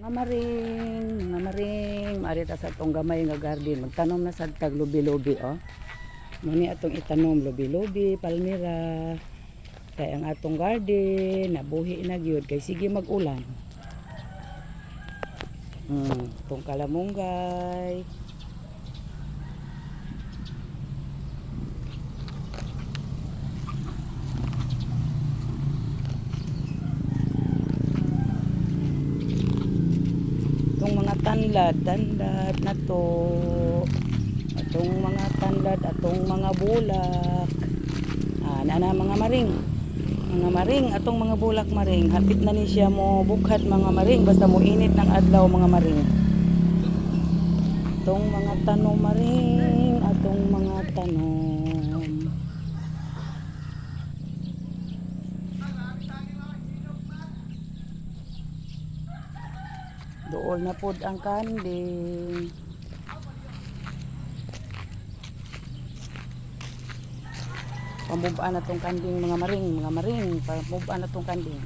Mga maring, mga maring, mari ta sa atong gamay nga garden. Magtanom na sa tag lubi-lubi, oh. Muni atong itanom lubi-lubi, palmira. Kay ang atong garden, nabuhi na gyud kay sige mag-ulan. Hmm, itong kalamunggay. Itong mga tanlad, tanlad na to. Itong mga tanlad, atong mga bulak. Ah, na na mga maring. Mga maring, atong mga bulak maring. Hapit na ni siya mo bukhat mga maring. Basta mo init ng adlaw mga maring. Itong mga tanom maring, atong mga tanom. Dool na pod ang kanding. Pamubaan na tong kanding mga maring, mga maring, pamubaan na tong kanding.